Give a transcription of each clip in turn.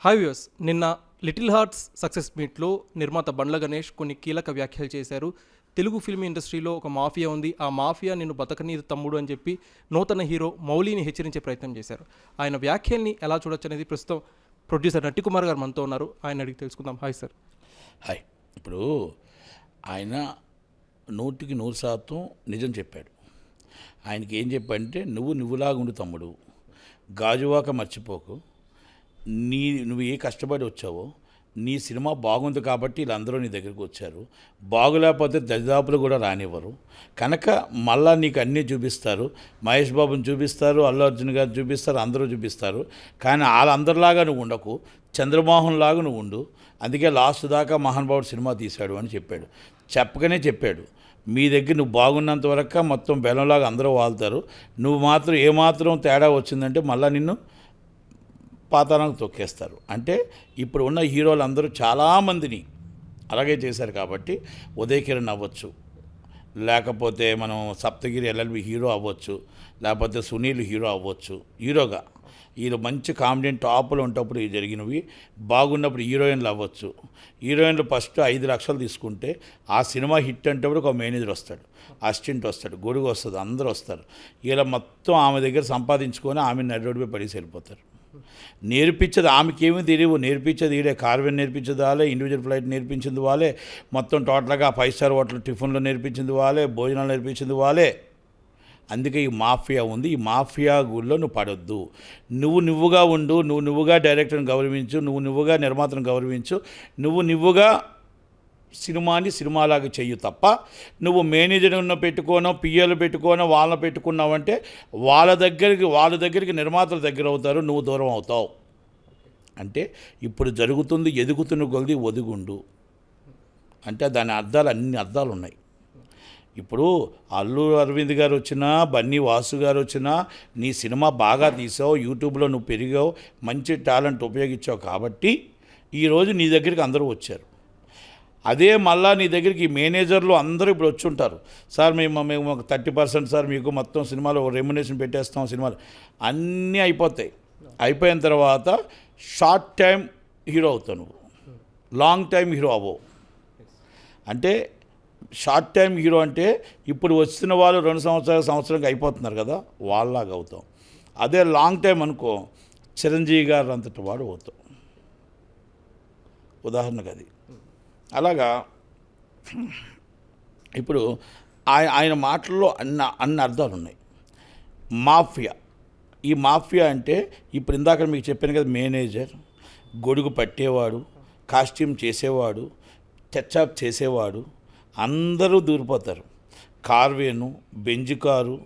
Hi నిన్న little hearts success మీట్లో నిర్మాత బండ్ల గణేష్ కొన్ని కీలక వ్యాఖ్యలు చేశారు. తెలుగు ఫిల్మ్ ఇండస్ట్రీలో ఒక మాఫియా ఉంది. ఆ మాఫియా నిన్ను బతకనీదు తమ్ముడు అని చెప్పి నూతన హీరో మౌలిని హెచ్చరించే ప్రయత్నం చేశారు. ఆయన వ్యాఖ్యల్ని ఎలా చూడొచ్చు అనేది ప్రస్తుతం ప్రొడ్యూసర్ నట్టికుమార్ గారు మనతో ఉన్నారు. ఆయన అడిగి తెలుసుకుందాం. హాయ్ సార్ హాయ్ ఇప్పుడు ఆయన నూటికి నూరు శాతం నిజం చెప్పాడు. ఆయనకి ఏం చెప్పాడంటే నువ్వు నువ్వులాగా ఉండు తమ్ముడు. గాజువాక మర్చిపోకు. నీ నువ్వు ఏ కష్టపడి వచ్చావో నీ సినిమా బాగుంది కాబట్టి వీళ్ళందరూ నీ దగ్గరికి వచ్చారు. బాగులేకపోతే దరిదాపులు కూడా రానివ్వరు. కనుక మళ్ళా నీకు అన్నీ చూపిస్తారు. మహేష్ బాబుని చూపిస్తారు అల్లు అర్జున్ గారు చూపిస్తారు అందరూ చూపిస్తారు. కానీ వాళ్ళందరిలాగా నువ్వు ఉండకు. చంద్రమోహన్ లాగా నువ్వు ఉండు. అందుకే లాస్ట్ దాకా మహానుభావుడు సినిమా తీశాడు అని చెప్పాడు. చెప్పకనే చెప్పాడు. మీ దగ్గర నువ్వు బాగున్నంత వరకు మొత్తం బెలంలాగా అందరూ వాళ్తారు. నువ్వు మాత్రం ఏమాత్రం తేడా వచ్చిందంటే మళ్ళీ నిన్ను పాతాళానికి తొక్కేస్తారు. అంటే ఇప్పుడు ఉన్న హీరోలు అందరూ చాలామందిని అలాగే చేశారు కాబట్టి ఉదయకిరణ్ అవ్వచ్చు. లేకపోతే మనం సప్తగిరి ఎల్ఎల్బి హీరో అవ్వచ్చు. లేకపోతే సునీల్ హీరో అవ్వచ్చు. హీరోగా. వీళ్ళు మంచి కామెడీ టాప్లో ఉన్నప్పుడు ఇవి జరిగినవి. బాగున్నప్పుడు హీరోయిన్లు అవ్వచ్చు. హీరోయిన్లు ఫస్ట్ ఐదు లక్షలు తీసుకుంటే ఆ సినిమా హిట్ అంటే ఒక మేనేజర్ వస్తాడు. అసిస్టెంట్ వస్తాడు. గొడుగు వస్తుంది. అందరూ వస్తారు. ఇలా మొత్తం ఆమె దగ్గర సంపాదించుకొని ఆమె నడిరోడ్డుపై పడేసి వెళ్ళిపోతారు. నేర్పించేది ఆమెకి ఏమీ తెలియవు. నేర్పించేది ఈడే కార్వెన్ నేర్పించేది వాళ్ళే ఇండివిజువల్ ఫ్లైట్ నేర్పించింది వాళ్ళే మొత్తం టోటల్గా ఫైవ్ స్టార్ హోటల్ టిఫిన్లు నేర్పించింది వాళ్ళే భోజనాలు నేర్పించింది వాళ్ళే. అందుకే ఈ మాఫియా ఉంది. ఈ మాఫియా గుళ్ళో నువ్వు పడొద్దు. నువ్వు నువ్వుగా ఉండు నువ్వు నువ్వుగా డైరెక్టర్ని గౌరవించు నువ్వు నువ్వుగా నిర్మాతను గౌరవించు నువ్వు నువ్వుగా సినిమాని సినిమాలాగా చెయ్యి తప్ప నువ్వు మేనేజర్ను పెట్టుకోనో పిఏలు పెట్టుకోనో వాళ్ళని పెట్టుకున్నావంటే వాళ్ళ దగ్గరికి వాళ్ళ దగ్గరికి నిర్మాతల దగ్గర అవుతారు నువ్వు దూరం అవుతావు. అంటే ఇప్పుడు జరుగుతుంది ఎదుగుతున్న కొలిది వదుగుండు అంటే దాని అర్థాలు అన్ని అర్థాలు ఉన్నాయి. ఇప్పుడు అల్లు అరవింద్ గారు వచ్చినా బన్నీ వాసు గారు వచ్చినా నీ సినిమా బాగా తీసావు యూట్యూబ్లో నువ్వు పెరిగావు మంచి టాలెంట్ ఉపయోగించావు కాబట్టి ఈరోజు నీ దగ్గరికి అందరూ వచ్చారు. అదే మళ్ళా నీ దగ్గరికి మేనేజర్లు అందరూ ఇప్పుడు వచ్చి ఉంటారు. సార్ మేము మేము ఒక థర్టీ పర్సెంట్ సార్ మీకు మొత్తం సినిమాలో రెమ్యునేషన్ పెట్టేస్తాం సినిమాలు. అన్నీ అయిపోతాయి. అయిపోయిన తర్వాత షార్ట్ టైం హీరో అవుతావు నువ్వు. లాంగ్ టైం హీరో అవ్వవు. అంటే షార్ట్ టైం హీరో అంటే ఇప్పుడు వచ్చిన వాళ్ళు రెండు సంవత్సరాలు సంవత్సరంకి అయిపోతున్నారు కదా వాళ్ళలాగా అవుతాం అదే లాంగ్ టైం అనుకో చిరంజీవి గారు అంతటి వాడు అవుతాం ఉదాహరణకు అది. అలాగా ఇప్పుడు ఆయన ఆయన మాటల్లో అన్న అన్ని అర్థాలు ఉన్నాయి. మాఫియా. ఈ మాఫియా అంటే ఇప్పుడు ఇందాక మీకు చెప్పాను కదా మేనేజర్ గొడుగు పట్టేవాడు కాస్ట్యూమ్ చేసేవాడు టచ్అప్ చేసేవాడు అందరూ దూరిపోతారు. కార్వేను బెంజ్ కారు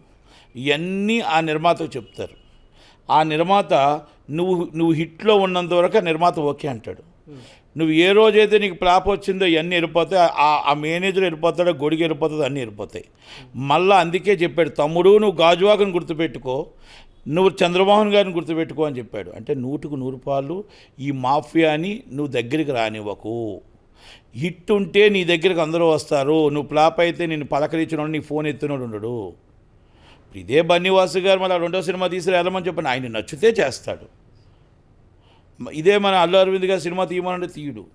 ఇవన్నీ ఆ నిర్మాతకు చెప్తారు. ఆ నిర్మాత నువ్వు నువ్వు హిట్లో ఉన్నంత వరకు నిర్మాత ఓకే అంటాడు. నువ్వు ఏ రోజైతే నీకు ప్లాప్ వచ్చిందో ఇవన్నీ వెళ్ళిపోతాయి ఆ- మేనేజర్ వెళ్ళిపోతాడో గొడిగి వెళ్ళిపోతుందో అన్నీ వెళ్ళిపోతాయి. మళ్ళీ అందుకే చెప్పాడు తమ్ముడు నువ్వు గాజువాకను గుర్తుపెట్టుకో నువ్వు చంద్రమోహన్ గారిని గుర్తుపెట్టుకో అని చెప్పాడు. అంటే నూటుకు నూరు పాలు ఈ మాఫియాని నువ్వు దగ్గరికి రానివ్వకు. హిట్ ఉంటే నీ దగ్గరికి అందరూ వస్తారు. నువ్వు ప్లాప్ అయితే నేను పలకరించినోడు నీ ఫోన్ ఎత్తినోడు ఉండడు. ఇదే బన్నీవాసు గారు మళ్ళీ రెండో సినిమా తీసి వెళ్ళమని చెప్పిన ఆయన నచ్చితే చేస్తాడు. ఇదే మన అల్లు అరవింద్ గారు సినిమా తీయమనంటే తీయడు.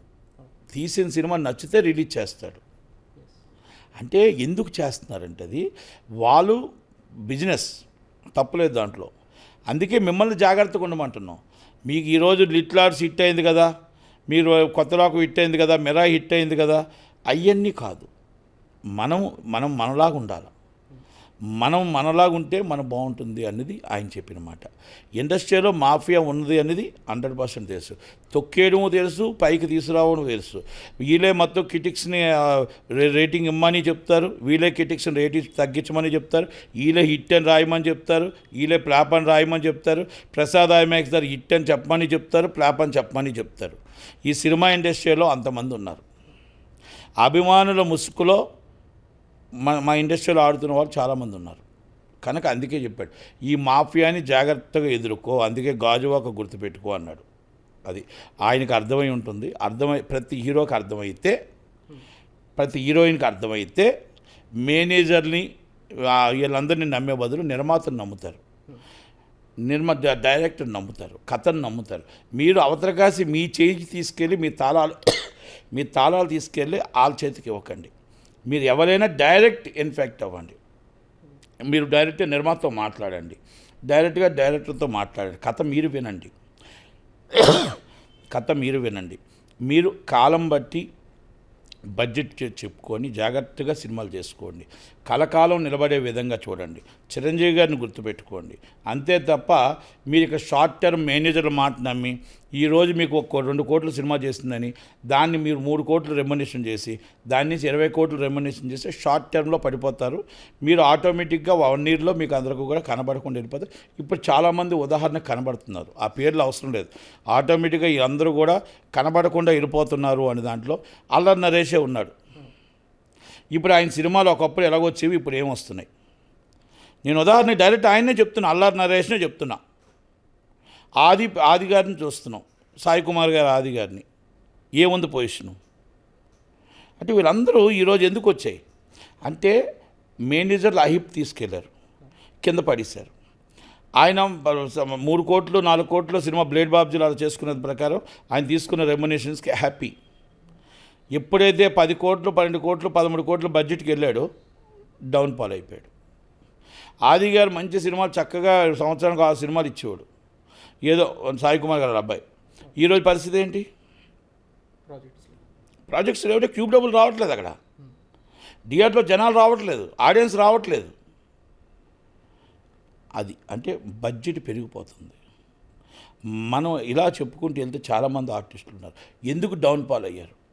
తీసిన సినిమా నచ్చితే రిలీజ్ చేస్తాడు. అంటే ఎందుకు చేస్తున్నారంటే అది వాళ్ళు బిజినెస్ తప్పలేదు దాంట్లో. అందుకే మిమ్మల్ని జాగ్రత్తగా ఉండమంటున్నాం. మీకు ఈరోజు లిట్లార్స్ హిట్ అయింది కదా మీరు కొత్త రాకు హిట్ అయింది కదా మెరా హిట్ అయింది కదా అవన్నీ కాదు. మనం మనం మనలాగా ఉండాలి. మనం మనలాగా ఉంటే మనం బాగుంటుంది అనేది ఆయన చెప్పిన మాట. ఇండస్ట్రీలో మాఫియా ఉన్నది అనేది హండ్రెడ్ పర్సెంట్ తెలుసు. తొక్కేయడం తెలుసు పైకి తీసుకురావడం తెలుసు. వీళ్ళే మొత్తం కిటిక్స్ని రేటింగ్ ఇమ్మని చెప్తారు. వీళ్ళే కిటిక్స్ని రేటింగ్ తగ్గించమని చెప్తారు. వీళ్ళే హిట్ అని రాయమని చెప్తారు. వీళ్ళే ప్లాప్ అని రాయమని చెప్తారు. ప్రసాద్ ఐమాక్స్ గారు హిట్ అని చెప్పమని చెప్తారు. ప్లాప్ అని చెప్పమని చెప్తారు. ఈ సినిమా ఇండస్ట్రీలో అంతమంది ఉన్నారు. అభిమానుల ముసుగులో మా మా ఇండస్ట్రీలో ఆడుతున్న వాళ్ళు చాలామంది ఉన్నారు. కనుక అందుకే చెప్పాడు. ఈ మాఫియాని జాగ్రత్తగా ఎదుర్కో అందుకే గాజువాక గుర్తుపెట్టుకో అన్నాడు. అది ఆయనకు అర్థమై ఉంటుంది. అర్థమై ప్రతి హీరోకి అర్థమైతే ప్రతి హీరోయిన్కి అర్థమైతే మేనేజర్ని వీళ్ళందరినీ నమ్మే బదులు నిర్మాతను నమ్ముతారు. నిర్మ డైరెక్టర్ నమ్ముతారు. కథను నమ్ముతారు. మీరు అవతరకాసి మీ చేయి తీసుకెళ్ళి మీ తాళాలు మీ తాళాలు తీసుకెళ్ళి వాళ్ళ చేతికి ఇవ్వకండి. మీరు ఎవరైనా డైరెక్ట్ ఇన్ఫెక్ట్ అవ్వండి. మీరు డైరెక్ట్ నిర్మాతతో మాట్లాడండి. డైరెక్ట్గా డైరెక్టర్తో మాట్లాడండి. కథ మీరు వినండి. కథ మీరు వినండి. మీరు కాలం బట్టి బడ్జెట్ చెప్పుకొని జాగ్రత్తగా సినిమాలు చేసుకోండి. కలకాలం నిలబడే విధంగా చూడండి. చిరంజీవి గారిని గుర్తుపెట్టుకోండి. అంతే తప్ప మీరు ఇక షార్ట్ టర్మ్ మేనేజర్ల మాట నమ్మి ఈరోజు మీకు ఒక రెండు కోట్లు సినిమా చేసిందని దాన్ని మీరు మూడు కోట్లు రెమ్యునేషన్ చేసి దాని నుంచి ఇరవై కోట్లు రెమ్యునేషన్ చేసి షార్ట్ టర్మ్లో పడిపోతారు. మీరు ఆటోమేటిక్గా వన్ ఇయర్లో మీకు అందరికీ కూడా కనబడకుండా వెళ్ళిపోతారు. ఇప్పుడు చాలామంది ఉదాహరణ కనబడుతున్నారు. ఆ పేర్లు అవసరం లేదు. ఆటోమేటిక్గా అందరూ కూడా కనబడకుండా వెళ్ళిపోతున్నారు అనే దాంట్లో అల్లరి నరేష్ ఉన్నాడు. ఇప్పుడు ఆయన సినిమాలు ఒకప్పుడు ఎలాగొచ్చేవి ఇప్పుడు ఏమొస్తున్నాయి? నేను ఉదాహరణ డైరెక్ట్ ఆయన్నే చెప్తున్నా అల్లారి నరేష్నే చెప్తున్నా. ఆది ఆది గారిని చూస్తున్నాం సాయి కుమార్ గారు ఆది గారిని. ఏముంది పొజిషను? అంటే వీళ్ళందరూ ఈరోజు ఎందుకు వచ్చాయి? అంటే మేనేజర్లు అహిప్ తీసుకెళ్ళారు కింద పడేశారు. ఆయన మూడు కోట్లు నాలుగు కోట్లు సినిమా బ్లేడ్ బాబ్జీలు అలా చేసుకునే ప్రకారం ఆయన తీసుకున్న రెమ్యునేషన్స్కి హ్యాపీ. ఎప్పుడైతే పది కోట్లు పన్నెండు కోట్లు పదమూడు కోట్లు బడ్జెట్కి వెళ్ళాడో డౌన్ఫాల్ అయిపోయాడు. ఆది గారు మంచి సినిమాలు చక్కగా సంవత్సరానికి ఆ సినిమాలు ఇచ్చేవాడు. ఏదో సాయి కుమార్ గారు అబ్బాయి. ఈరోజు పరిస్థితి ఏంటి? ప్రాజెక్ట్స్ లేవంటే క్యూబ్ డబుల్ రావట్లేదు అక్కడ. థియేటర్లో జనాలు రావట్లేదు. ఆడియన్స్ రావట్లేదు. అది అంటే బడ్జెట్ పెరిగిపోతుంది. మనం ఇలా చెప్పుకుంటూ వెళ్తే చాలామంది ఆర్టిస్టులు ఉన్నారు. ఎందుకు డౌన్ఫాల్ అయ్యారు?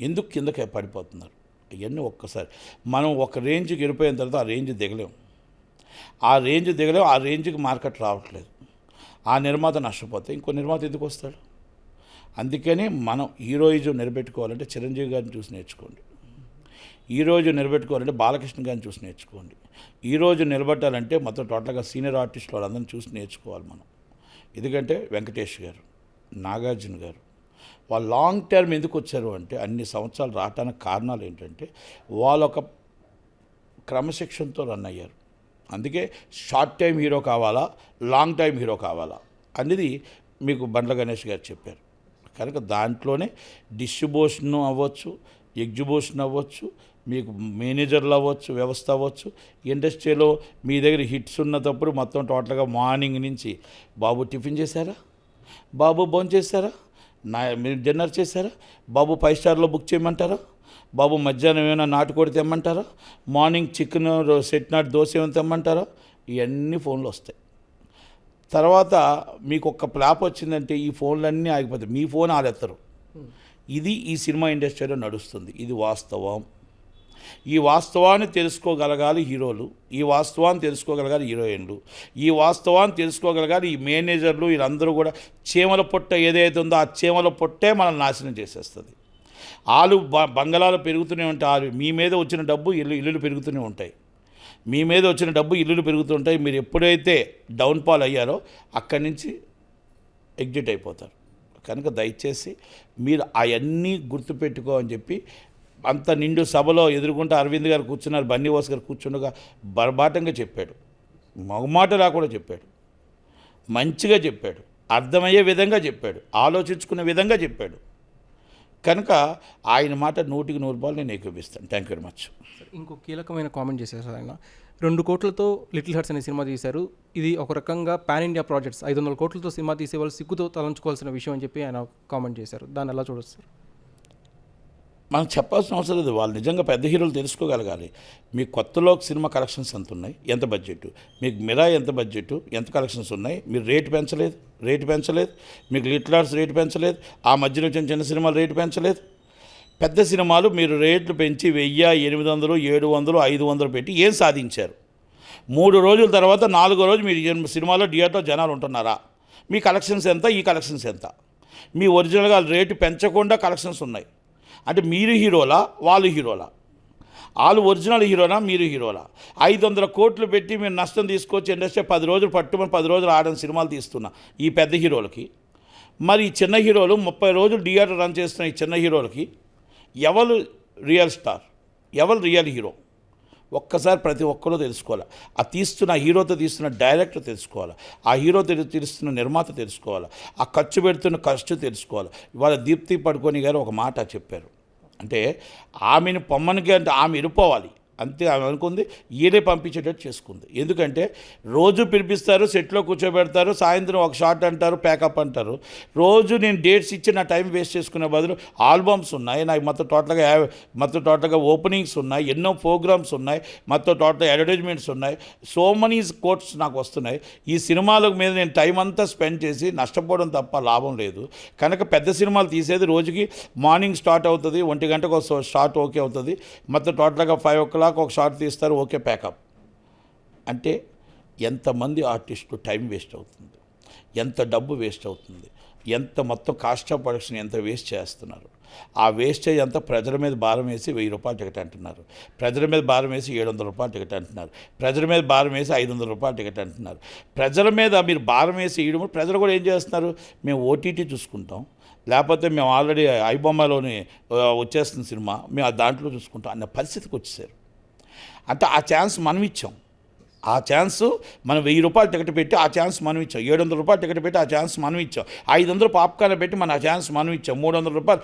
ఎందుకు కిందకి పడిపోతున్నారు? అవన్నీ ఒక్కసారి. మనం ఒక రేంజ్కి వెళ్ళిపోయిన తర్వాత ఆ రేంజ్ దిగలేం. ఆ రేంజ్ దిగలేం ఆ రేంజ్కి మార్కెట్ రావట్లేదు. ఆ నిర్మాత నష్టపోతే ఇంకో నిర్మాత ఎందుకు వస్తాడు? అందుకని మనం హీరోయిజం నిలబెట్టుకోవాలంటే చిరంజీవి గారిని చూసి నేర్చుకోండి. ఈరోజు నిలబెట్టుకోవాలంటే బాలకృష్ణ గారిని చూసి నేర్చుకోండి. ఈరోజు నిలబెట్టాలంటే మొత్తం టోటల్గా సీనియర్ ఆర్టిస్ట్ వాళ్ళందరినీ చూసి నేర్చుకోవాలి మనం. ఎందుకంటే వెంకటేష్ గారు నాగార్జున గారు వాళ్ళు లాంగ్ టర్మ్ ఎందుకు వచ్చారు అంటే అన్ని సంవత్సరాలు రావటానికి కారణాలు ఏంటంటే వాళ్ళు ఒక క్రమశిక్షణతో రన్ అయ్యారు. అందుకే షార్ట్ టైం హీరో కావాలా లాంగ్ టైం హీరో కావాలా అనేది మీకు బండ్ల గణేష్ గారు చెప్పారు. కనుక దాంట్లోనే డిస్ట్రిబ్యూషన్ అవ్వచ్చు ఎగ్జిబిషన్ అవ్వచ్చు మీకు మేనేజర్లు అవ్వచ్చు వ్యవస్థ అవ్వచ్చు ఇండస్ట్రీలో మీ దగ్గర హిట్స్ ఉన్నప్పుడు మొత్తం టోటల్గా మార్నింగ్ నుంచి బాబు టిఫిన్ చేశారా? బాబు భోజనం చేశారా నా మీరు డిన్నర్ చేశారా? బాబు ఫైవ్ స్టార్లో బుక్ చేయమంటారా? బాబు మధ్యాహ్నం ఏమైనా నాటుకోడి తెమ్మంటారా? Morning chicken set not dosa ఏమైనా తెమ్మంటారా? ఇవన్నీ ఫోన్లు వస్తాయి. తర్వాత మీకు ఒక ప్లాప్ వచ్చిందంటే ఈ ఫోన్లన్నీ ఆగిపోతాయి. మీ ఫోన్ ఆలెత్తరు ఇది ఈ సినిమా ఇండస్ట్రీలో నడుస్తుంది. ఇది వాస్తవం. ఈ వాస్తవాన్ని తెలుసుకోగలగాలి హీరోలు. ఈ వాస్తవాన్ని తెలుసుకోగలగాలి హీరోయిన్లు. ఈ వాస్తవాన్ని తెలుసుకోగలగాలి ఈ మేనేజర్లు వీళ్ళందరూ కూడా చీమల పొట్ట ఏదైతే ఉందో ఆ చీమల పొట్టే మనం నాశనం చేసేస్తుంది. ఆలు బ- బంగళాలు పెరుగుతూనే ఉంటాయి. ఆలు మీ మీద వచ్చిన డబ్బు ఇల్లు ఇల్లులు పెరుగుతూనే ఉంటాయి. మీ మీద వచ్చిన డబ్బు ఇల్లులు పెరుగుతుంటాయి మీరు ఎప్పుడైతే డౌన్ఫాల్ అయ్యారో అక్కడి నుంచి ఎగ్జిట్ అయిపోతారు. కనుక దయచేసి మీరు అవన్నీ గుర్తుపెట్టుకో అని చెప్పి అంత నిండు సభలో ఎదుర్కొంటే అరవింద్ గారు కూర్చున్నారు బన్నీవాస్ గారు కూర్చుండగా బర్బాటంగా చెప్పాడు. మగమాట రాకుండా చెప్పాడు. మంచిగా చెప్పాడు. అర్థమయ్యే విధంగా చెప్పాడు. ఆలోచించుకునే విధంగా చెప్పాడు. కనుక ఆయన మాట నూటికి నూరు రూపాయలు నేను ఏకీపిస్తాను. థ్యాంక్ యూ వెరీ మచ్ ఇంకో కీలకమైన కామెంట్ చేశారు సార్ ఆయన. రెండు కోట్లతో లిటిల్ హర్ట్స్ అనే సినిమా తీశారు. ఇది ఒక రకంగా పాన్ ఇండియా ప్రాజెక్ట్స్. ఐదు వందల కోట్లతో సినిమా తీసే వాళ్ళు సిగ్గుతో తలంచుకోవాల్సిన విషయం అని చెప్పి ఆయన కామెంట్ చేశారు. దాన్ని ఎలా చూడొచ్చు సార్? మనం చెప్పాల్సిన అవసరం లేదు. వాళ్ళు నిజంగా పెద్ద హీరోలు తెలుసుకోగలగాలి. మీ కొత్తలో సినిమా కలెక్షన్స్ ఎంత ఉన్నాయి ఎంత బడ్జెట్ మీకు మిరా ఎంత బడ్జెట్ ఎంత కలెక్షన్స్ ఉన్నాయి? మీరు రేటు పెంచలేదు? రేటు పెంచలేదు? మీకు లిటిల్ ఆర్ట్స్ రేటు పెంచలేదు? ఆ మధ్యలో వచ్చిన చిన్న సినిమాలు రేటు పెంచలేదు? పెద్ద సినిమాలు మీరు రేట్లు పెంచి వెయ్యి ఎనిమిది వందలు ఏడు వందలు ఐదు వందలు పెట్టి ఏం సాధించారు? మూడు రోజుల తర్వాత నాలుగో రోజు మీరు సినిమాలో థియేటర్ జనాలు ఉంటున్నారా? మీ కలెక్షన్స్ ఎంత? ఈ కలెక్షన్స్ ఎంత? మీ ఒరిజినల్గా రేటు పెంచకుండా కలెక్షన్స్ ఉన్నాయి. అంటే మీరు హీరోలా వాళ్ళు హీరోలా? వాళ్ళు ఒరిజినల్ హీరోనా మీరు హీరోలా? ఐదు వందల కోట్లు పెట్టి మీరు నష్టం తీసుకొచ్చి ఇండస్ట్రీ పది రోజులు పట్టుమని పది రోజులు ఆడని సినిమాలు తీస్తున్నా ఈ పెద్ద హీరోలకి. మరి ఈ చిన్న హీరోలు ముప్పై రోజులు థియేటర్ రన్ చేస్తున్న ఈ చిన్న హీరోలకి ఎవరు రియల్ స్టార్? ఎవరు రియల్ హీరో? ఒక్కసారి ప్రతి ఒక్కరూ తెలుసుకోవాలి. ఆ తీస్తున్న హీరోతో తీస్తున్న డైరెక్టర్ తెలుసుకోవాలి. ఆ హీరోతో తీస్తున్న నిర్మాత తెలుసుకోవాలి. ఆ ఖర్చు పెడుతున్న ఖర్చు తెలుసుకోవాలి. ఇవాళ దీప్తి పడుకొని గారు ఒక మాట చెప్పారు. అంటే ఆమెను పొమ్మనికి అంటే ఆమె ఇరుపోవాలి అంతే ఆమె అనుకుంది. ఈయనే పంపించేటట్టు చేసుకుంది. ఎందుకంటే రోజు పిలిపిస్తారు సెట్లో కూర్చోబెడతారు సాయంత్రం ఒక షాట్ అంటారు ప్యాకప్ అంటారు. రోజు నేను డేట్స్ ఇచ్చి నా టైం వేస్ట్ చేసుకునే బదులు ఆల్బమ్స్ ఉన్నాయి. నాకు మొత్తం టోటల్గా మొత్తం టోటల్గా ఓపెనింగ్స్ ఉన్నాయి ఎన్నో ప్రోగ్రామ్స్ ఉన్నాయి మొత్తం టోటల్ అడ్వర్టైజ్మెంట్స్ ఉన్నాయి. సో మనీ కోట్స్ నాకు వస్తున్నాయి. ఈ సినిమాల మీద నేను టైం అంతా స్పెండ్ చేసి నష్టపోవడం తప్ప లాభం లేదు. కనుక పెద్ద సినిమాలు తీసేది రోజుకి మార్నింగ్ స్టార్ట్ అవుతుంది ఒంటి గంటకు ఒక షార్ట్ ఓకే అవుతుంది. మొత్తం టోటల్గా ఫైవ్ ఓ క్లాక్ ఒక షార్ట్ తీస్తారు ఓకే ప్యాకప్ అంటే ఎంతమంది ఆర్టిస్టులు టైం వేస్ట్ అవుతుంది? ఎంత డబ్బు వేస్ట్ అవుతుంది? ఎంత మొత్తం కాస్ట్ ఆఫ్ ప్రొడక్షన్ ఎంత వేస్ట్ చేస్తున్నారు? ఆ వేస్టేజ్ అంతా ప్రజల మీద భారం వేసి వెయ్యి రూపాయలు టికెట్ అంటున్నారు. ప్రజల మీద భారం వేసి ఏడు వందల రూపాయలు టికెట్ అంటున్నారు. ప్రజల మీద భారం వేసి ఐదు వందల రూపాయలు టికెట్ అంటున్నారు. ప్రజల మీద మీరు భారం వేసి ఇవ్వడం ప్రజలు కూడా ఏం చేస్తున్నారు? మేము ఓటీటీ చూసుకుంటాం. లేకపోతే మేము ఆల్రెడీ ఐబొమ్మలోని వచ్చేస్తున్న సినిమా. మేము ఆ దాంట్లో చూసుకుంటాం అన్న పరిస్థితికి వచ్చేసారు. అంటే ఆ ఛాన్స్ మనం ఇచ్చాం ఆ ఛాన్స్ మనం వెయ్యి రూపాయలు టికెట్ పెట్టి ఆ ఛాన్స్ మనం ఇచ్చాం ఏడు వందల రూపాయలు టికెట్ పెట్టి ఆ ఛాన్స్ మనం ఇచ్చాం ఐదు వందలు పాప్కార్న్ పెట్టి మన ఆ ఛాన్స్ మనం ఇచ్చాం మూడు వందల రూపాయలు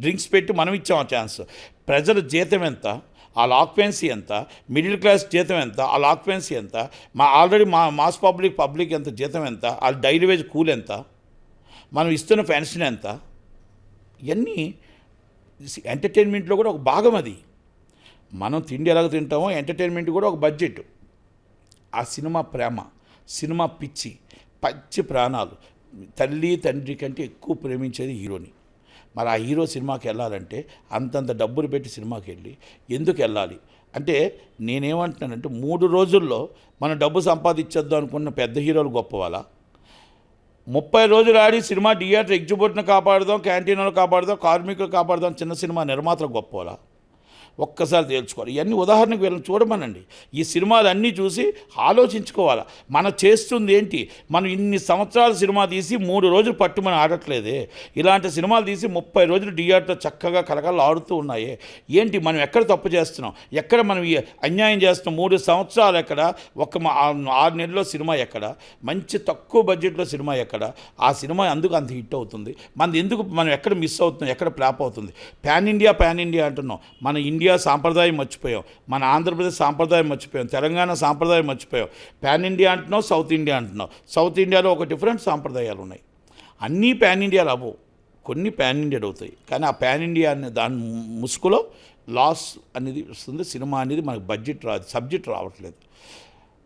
డ్రింక్స్ పెట్టి మనం ఇచ్చాం ఆ ఛాన్స్. ప్రజల జీతం ఎంత? వాళ్ళ ఆక్యుపెన్సీ ఎంత? మిడిల్ క్లాస్ జీతం ఎంత? వాళ్ళ ఆక్యుపెన్సీ ఎంత? మా ఆల్రెడీ మా మాస్ పబ్లిక్ పబ్లిక్ ఎంత జీతం ఎంత? వాళ్ళ డైలీ వేజ్ కూల్ ఎంత? మనం ఇస్తున్న పెన్షన్ ఎంత? ఇవన్నీ ఎంటర్టైన్మెంట్లో కూడా ఒక భాగం అది. మనం తిండి ఎలాగ తింటామో ఎంటర్టైన్మెంట్ కూడా ఒక బడ్జెట్. ఆ సినిమా ప్రేమ సినిమా పిచ్చి పచ్చి ప్రాణాలు. తల్లి తండ్రి కంటే ఎక్కువ ప్రేమించేది హీరోని. మరి ఆ హీరో సినిమాకి వెళ్ళాలంటే అంతంత డబ్బులు పెట్టి సినిమాకి వెళ్ళి ఎందుకు వెళ్ళాలి? అంటే నేనేమంటున్నానంటే మూడు రోజుల్లో మనం డబ్బు సంపాదించేద్దాం అనుకున్న పెద్ద హీరోలు గొప్పవాళ్ళ. ముప్పై రోజులు ఆడి సినిమా థియేటర్ ఎగ్జిబిట్ను కాపాడదాం క్యాంటీన్లు కాపాడుదాం కార్మికులు కాపాడుదాం చిన్న సినిమా నిర్మాతలు గొప్పవాళ్ళ. ఒక్కసారి తేల్చుకోవాలి. ఇవన్నీ ఉదాహరణకు వీళ్ళని చూడమనండి. ఈ సినిమాలు అన్నీ చూసి ఆలోచించుకోవాలి? మనం చేస్తుంది ఏంటి? మనం ఇన్ని సంవత్సరాల సినిమా తీసి మూడు రోజులు పట్టుమని ఆడట్లేదే. ఇలాంటి సినిమాలు తీసి ముప్పై రోజులు థియేటర్ చక్కగా కలకలు ఆడుతూ ఉన్నాయే. ఏంటి? మనం ఎక్కడ తప్పు చేస్తున్నాం? ఎక్కడ మనం అన్యాయం చేస్తున్నాం? మూడు సంవత్సరాలు ఎక్కడ? ఒక ఆరు నెలల్లో సినిమా ఎక్కడ? మంచి తక్కువ బడ్జెట్లో సినిమా ఎక్కడ? ఆ సినిమా అందుకు అంత హిట్ అవుతుంది? మనది ఎందుకు మనం ఎక్కడ మిస్ అవుతున్నాం? ఎక్కడ ప్లాప్ అవుతుంది? ప్యాన్ ఇండియా ప్యాన్ ఇండియా అంటున్నాం. మన ఇండియా ఇండియా సాంప్రదాయం మర్చిపోయాం. మన ఆంధ్రప్రదేశ్ సాంప్రదాయం మర్చిపోయాం. తెలంగాణ సాంప్రదాయం మర్చిపోయాం. ప్యాన్ ఇండియా అంటున్నావు సౌత్ ఇండియా అంటున్నావు. సౌత్ ఇండియాలో ఒక డిఫరెంట్ సాంప్రదాయాలు ఉన్నాయి. అన్నీ ప్యాన్ ఇండియాలు అవ్వవు కొన్ని పాన్ ఇండియాలు అవుతాయి. కానీ ఆ ప్యాన్ ఇండియా అనే దాని ముసుగులో లాస్ అనేది వస్తుంది సినిమా అనేది మనకు బడ్జెట్ రాదు సబ్జెక్ట్ రావట్లేదు.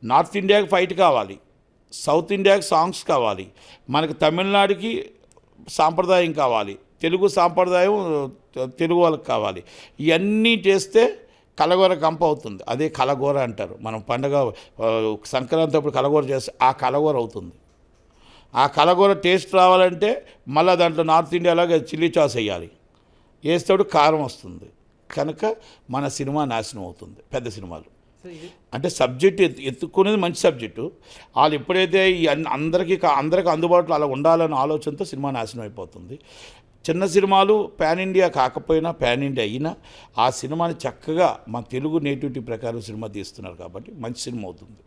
నార్త్ ఇండియాకి ఫైట్ కావాలి. సౌత్ ఇండియాకి సాంగ్స్ కావాలి. మనకు తమిళనాడుకి సాంప్రదాయం కావాలి. తెలుగు సాంప్రదాయం తెలుగు వాళ్ళకి కావాలి. ఇవన్నీ చేస్తే కలగూర కంప అవుతుంది. అదే కలగూర అంటారు. మనం పండగ సంక్రాంతి అప్పుడు కలగూర చేస్తే ఆ కలగూర అవుతుంది. ఆ కలగూర టేస్ట్ రావాలంటే మళ్ళీ దాంట్లో నార్త్ ఇండియాలాగా చిల్లీ చాస్ వేయాలి. వేస్తాడు కారం వస్తుంది. కనుక మన సినిమా నాశనం అవుతుంది. పెద్ద సినిమాలు. అంటే సబ్జెక్ట్ ఎత్తు ఎత్తుకునేది మంచి సబ్జెక్టు. వాళ్ళు ఎప్పుడైతే అందరికీ అందరికీ అందుబాటులో అలా ఉండాలనే ఆలోచనతో సినిమా నాశనం అయిపోతుంది. చిన్న సినిమాలు పాన్ ఇండియా కాకపోయినా పాన్ ఇండియా అయినా ఆ సినిమాని చక్కగా మా తెలుగు నేటివిటీ ప్రకారం సినిమా తీస్తున్నారు కాబట్టి మంచి సినిమా అవుతుంది.